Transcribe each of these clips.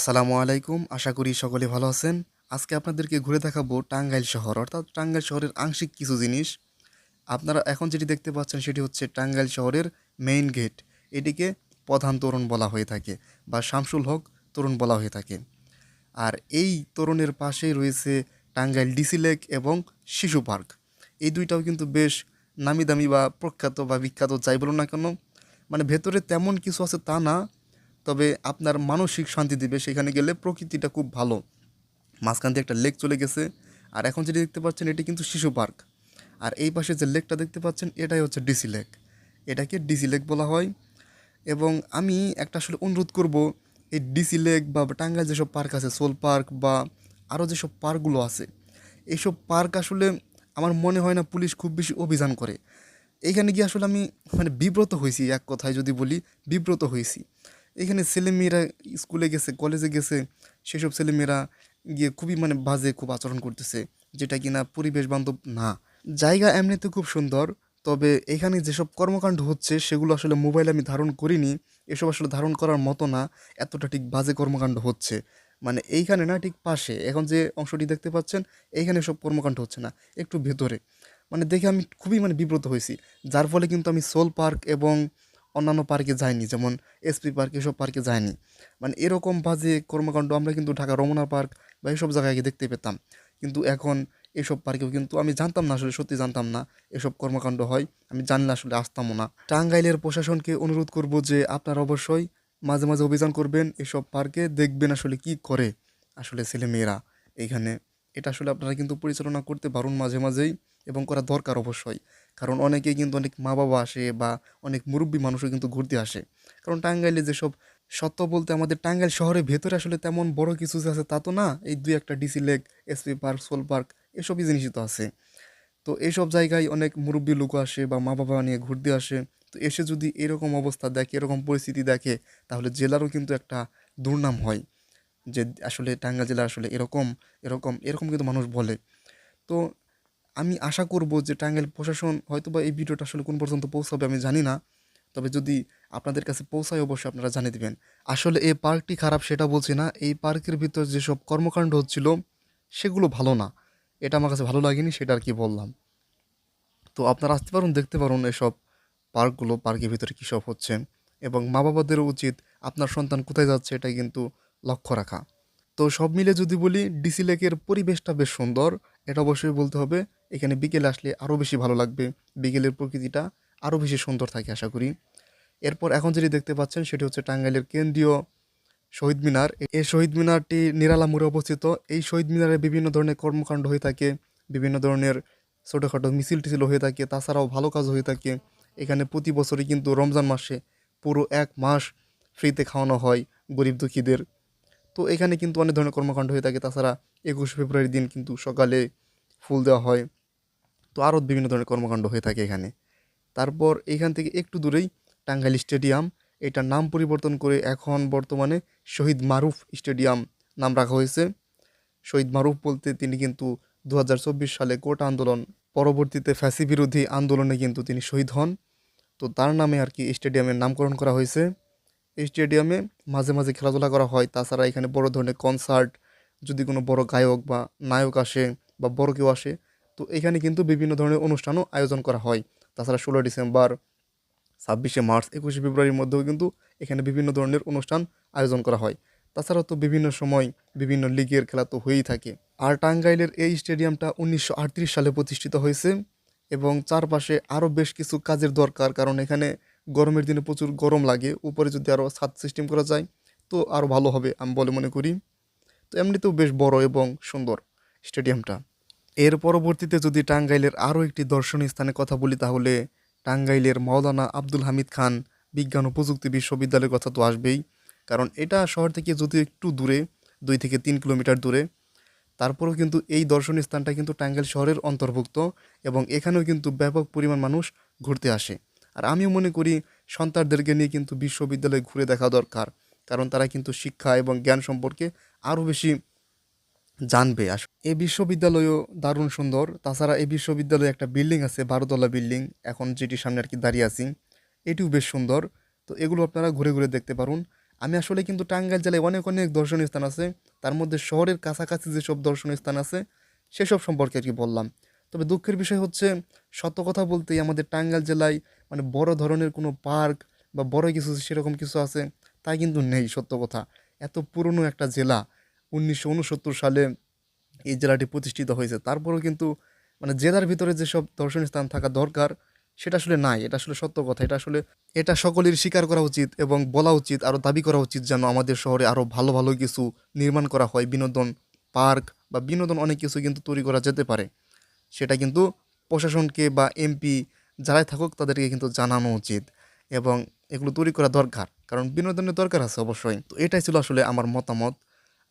আসসালামু আলাইকুম। আশা করি সকলে ভালো আছেন। আজকে আপনাদেরকে ঘুরে দেখাবো টাঙ্গাইল শহর। অর্থাৎ টাঙ্গাইল শহরের আংশিক কিছু জিনিস। আপনারা এখন যেটি দেখতে পাচ্ছেন সেটি হচ্ছে টাঙ্গাইল শহরের মেইন গেট এটিকে প্রধান তোরণ বলা হয়ে থাকে বা শামসুল হক তোরণ বলা হয়ে থাকে। আর এই তোরণের পাশেই রয়েছে টাঙ্গাইল ডিসি লেক এবং শিশু পার্ক। এই দুইটাও কিন্তু বেশ নামি দামি বা প্রখ্যাত বা বিখ্যাত, যাই বলুন না কেন। মানে ভেতরে তেমন কিছু আছে তা না তবে আপনার মানসিক শান্তি দিবে। সেখানে গেলে প্রকৃতিটা খুব ভালো। মাঝখান দিয়ে একটা লেক চলে গেছে। আর এখন যেটি দেখতে পাচ্ছেন, এটি কিন্তু শিশু পার্ক আর এই পাশে যে লেকটা দেখতে পাচ্ছেন, এটাই হচ্ছে ডিসি লেক এটাকে ডিসি লেক বলা হয়। এবং আমি একটা আসলে অনুরোধ করব, এই ডিসি লেক বা টাঙ্গাইল যেসব পার্ক আছে সোল পার্ক বা আরও যেসব পার্কগুলো আছে এইসব পার্ক আসলে আমার মনে হয় না পুলিশ খুব বেশি অভিযান করে। এইখানে গিয়ে আসলে আমি মানে বিব্রত হয়েছি, এক কথায় যদি বলি বিব্রত হয়েছি। এখানে ছেলেমেয়েরা স্কুলে গেছে কলেজে গেছে, সেসব ছেলেমেয়েরা গিয়ে খুবই মানে বাজে খুব আচরণ করতেছে, যেটা কিনা পরিবেশ বান্ধব না। জায়গা এমনিতে খুব সুন্দর, তবে এখানে যেসব কর্মকাণ্ড হচ্ছে, সেগুলো আসলে মোবাইলে আমি ধারণ করিনি, এসব আসলে ধারণ করার মতো না, এতটা ঠিক বাজে কর্মকাণ্ড হচ্ছে। মানে এইখানে না ঠিক পাশে, এখন যে অংশটি দেখতে পাচ্ছেন, এইখানে সব কর্মকাণ্ড হচ্ছে না, একটু ভেতরে। মানে দেখে আমি খুবই মানে বিব্রত হয়েছি, যার ফলে কিন্তু আমি সোল পার্ক এবং অন্যান্য পার্কে যায়নি, যেমন এসপি পার্ক এসব পার্কে যায়নি। মানে এরকম বাজে কর্মকাণ্ড আমরা কিন্তু ঢাকা রমনা পার্ক বা এসব জায়গায় গিয়ে দেখতে পেতাম। কিন্তু এখন এসব পার্কেও কিন্তু আমি জানতাম না আসলে, সত্যি জানতাম না এসব কর্মকাণ্ড হয়। আমি জানলে আসলে আসতামও না। টাঙ্গাইলের প্রশাসনকে অনুরোধ করব যে আপনারা অবশ্যই মাঝে মাঝে অভিযান করবেন, এসব পার্কে দেখবেন আসলে কি করে আসলে ছেলে মেয়েরা এইখানে এটা আসলে আপনারা কিন্তু পরিচালনা করতে পারুন মাঝে মাঝেই এবং করা দরকার অবশ্যই। কারণ অনেকেই কিন্তু অনেক মা বাবা আসে বা অনেক মুরব্বী মানুষও কিন্তু ঘুরতে আসে। কারণ টাঙ্গাইলে যেসব সত্য বলতে আমাদের টাঙ্গাইল শহরের ভেতরে আসলে তেমন বড় কিছু যে আছে তা তো না, এই দুই একটা ডিসি লেক এসপি পার্ক, সোল পার্ক, এসবই জিনিসই তো আছে। তো এইসব জায়গায় অনেক মুরব্বী লোক আসে বা মা বাবা নিয়ে ঘুরতে আসে। তো এসে যদি এরকম অবস্থা দেখে, এরকম পরিস্থিতি দেখে, তাহলে জেলারও কিন্তু একটা দুর্নাম হয় যে আসলে টাঙ্গাইল জেলা আসলে এরকম এরকম এরকম কিন্তু মানুষ বলে। তো আমি আশা করব যে টাঙ্গাইল প্রশাসন হয়তো বা এই ভিডিওটা আসলে কোন পর্যন্ত পৌঁছাবে আমি জানি না। তবে যদি আপনাদের কাছে পৌঁছায় অবশ্যই আপনারা জানিয়ে দেবেন। আসলে এই পার্কটি খারাপ সেটা বলছি না। এই পার্কের ভিতর যেসব কর্মকাণ্ড হচ্ছিল, সেগুলো ভালো না। এটা আমার কাছে ভালো লাগেনি, সেটা আর কি বললাম। তো আপনারা আসতে পারুন, দেখতে পারুন এসব পার্কগুলো, পার্কের ভিতরে কী সব হচ্ছে। এবং মা বাবাদেরও উচিত, আপনার সন্তান কোথায় যাচ্ছে এটা কিন্তু লক্ষ্য রাখা। তো সব মিলে যদি বলি, ডিসি লেকের পরিবেশটা বেশ সুন্দর, এটা অবশ্যই বলতে হবে। এখানে বিকেলে আসলে আরও বেশি ভালো লাগবে। বিকেলের প্রকৃতিটা আরও বেশি সুন্দর থাকে, আশা করি। এরপর এখন যেটি দেখতে পাচ্ছেন, সেটি হচ্ছে টাঙ্গাইলের কেন্দ্রীয় শহীদ মিনার। এই শহীদ মিনারটি নিরালা মোড়ে অবস্থিত। এই শহীদ মিনারে বিভিন্ন ধরনের কর্মকাণ্ড হয়ে থাকে, বিভিন্ন ধরনের ছোটোখাটো মিছিল টিছিল হয়ে থাকে, তাছাড়াও ভালো কাজ হয়ে থাকে। এখানে প্রতি বছরই কিন্তু রমজান মাসে পুরো এক মাস ফ্রিতে খাওয়ানো হয় গরিব দুঃখীদের। তো এখানে কিন্তু অনেক ধরনের কর্মকাণ্ড হয়ে থাকে, তাছাড়া একুশে ফেব্রুয়ারির দিন কিন্তু সকালে ফুল দেওয়া হয়। তো আরও বিভিন্ন ধরনের কর্মকাণ্ড হয়ে থাকে এখানে। তারপর এখান থেকে একটু দূরেই টাঙ্গাইল স্টেডিয়াম, এটার নাম পরিবর্তন করে এখন বর্তমানে শহীদ মারুফ স্টেডিয়াম নাম রাখা হয়েছে। শহীদ মারুফ বলতে তিনি কিন্তু দু হাজার চব্বিশ সালে কোটা আন্দোলন, পরবর্তীতে ফ্যাসি বিরোধী আন্দোলনে কিন্তু তিনি শহীদ হন। তো তার নামে আর কি স্টেডিয়ামের নামকরণ করা হয়েছে। এই স্টেডিয়ামে মাঝে মাঝে খেলাধুলা করা হয়, তাছাড়া এখানে বড় ধরনের কনসার্ট, যদি কোনো বড় গায়ক বা নায়ক আসে বা বড় কেউ আসে তো এখানে কিন্তু বিভিন্ন ধরনের অনুষ্ঠানও আয়োজন করা হয়। তাছাড়া ষোলো ডিসেম্বর, ছাব্বিশে মার্চ, একুশে ফেব্রুয়ারির মধ্যেও কিন্তু এখানে বিভিন্ন ধরনের অনুষ্ঠান আয়োজন করা হয়। তাছাড়াও তো বিভিন্ন সময় বিভিন্ন লিগের খেলা তো হয়েই থাকে। আর টাঙ্গাইলের এই স্টেডিয়ামটা উনিশশো আটত্রিশ সালে প্রতিষ্ঠিত হয়েছে এবং চারপাশে আরও বেশ কিছু কাজের দরকার, কারণ এখানে গরমের দিনে প্রচুর গরম লাগে, উপরে যদি আরও ছাদ সিস্টেম করা যায় তো আরও ভালো হবে আমি বলে মনে করি। তো এমনিতেও বেশ বড় এবং সুন্দর স্টেডিয়ামটা। এর পরবর্তীতে যদি টাঙ্গাইলের আরও একটি দর্শনীয় স্থানে কথা বলি, তাহলে টাঙ্গাইলের মাওলানা আব্দুল হামিদ খান বিজ্ঞান ও প্রযুক্তি বিশ্ববিদ্যালয়ের কথা তো আসবেই, কারণ এটা শহর থেকে যদি একটু দূরে, দুই থেকে তিন কিলোমিটার দূরে, তারপরেও কিন্তু এই দর্শনীয় স্থানটা কিন্তু টাঙ্গাইল শহরের অন্তর্ভুক্ত এবং এখানেও কিন্তু ব্যাপক পরিমাণ মানুষ ঘুরতে আসে। আর আমিও মনে করি সন্তানদেরকে নিয়ে কিন্তু বিশ্ববিদ্যালয়ে ঘুরে দেখা দরকার, কারণ তারা কিন্তু শিক্ষা এবং জ্ঞান সম্পর্কে আরও বেশি জানবে আস এই বিশ্ববিদ্যালয়ও দারুণ সুন্দর। তাছাড়া এই বিশ্ববিদ্যালয়ে একটা বিল্ডিং আছে, বারোতলা বিল্ডিং। এখন যেটির সামনে আর কি দাঁড়িয়ে আছি, এটিও বেশ সুন্দর। তো এগুলো আপনারা ঘুরে ঘুরে দেখতে পারুন। আমি আসলে কিন্তু টাঙ্গাইল জেলায় অনেক অনেক দর্শনীয় স্থান আছে। তার মধ্যে শহরের কাছাকাছি যেসব দর্শনীয় স্থান আছে, সেসব সম্পর্কে আর কি বললাম। তবে দুঃখের বিষয় হচ্ছে, সত্য কথা বলতেই আমাদের টাঙ্গাইল জেলায় মানে বড় ধরনের কোনো পার্ক বা বড় কিছু সেরকম কিছু আছে তাই কিন্তু নেই সত্য কথা। এত পুরনো একটা জেলা উনিশশো উনসত্তর সালে এই জেলাটি প্রতিষ্ঠিত হয়েছে। তারপরেও কিন্তু মানে জেলার ভিতরে যেসব দর্শনীয় স্থান থাকা দরকার, সেটা আসলে নাই। এটা আসলে সত্য কথা। এটা আসলে, এটা সকলের স্বীকার করা উচিত এবং বলা উচিত আরও দাবি করা উচিত যেন আমাদের শহরে আরও ভালো ভালো কিছু নির্মাণ করা হয়। বিনোদন পার্ক বা বিনোদন অনেক কিছু কিন্তু তৈরি করা যেতে পারে। সেটা কিন্তু প্রশাসনকে বা এমপি যারাই থাকুক তাদেরকে কিন্তু জানানো উচিত এবং এগুলো তৈরি করা দরকার। কারণ বিনোদনের দরকার আছে অবশ্যই। তো এটাই ছিল আসলে আমার মতামত।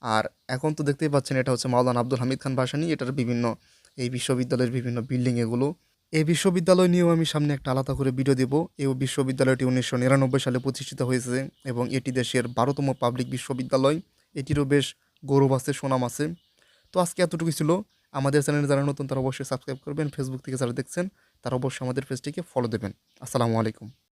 আর এখন তো দেখতেই পাচ্ছেন এটা হচ্ছে মাওলানা আব্দুল হামিদ খান ভাসানি, এটার বিভিন্ন এই বিশ্ববিদ্যালয়ের বিভিন্ন বিল্ডিং এগুলো। এই বিশ্ববিদ্যালয় নিয়েও আমি সামনে একটা আলাদা করে ভিডিও দেব। এই বিশ্ববিদ্যালয়টি উনিশশো নিরানব্বই সালে প্রতিষ্ঠিত হয়েছে এবং এটি দেশের বারোতম পাবলিক বিশ্ববিদ্যালয়। এটিরও বেশ গৌরব আছে, সুনাম আছে। তো আজকে এতটুকু ছিল। আমাদের চ্যানেলে যারা নতুন, তারা অবশ্যই সাবস্ক্রাইব করবেন। ফেসবুক থেকে যারা দেখছেন, তারা অবশ্যই আমাদের পেজটিকে ফলো দেবেন। আসসালামু আলাইকুম।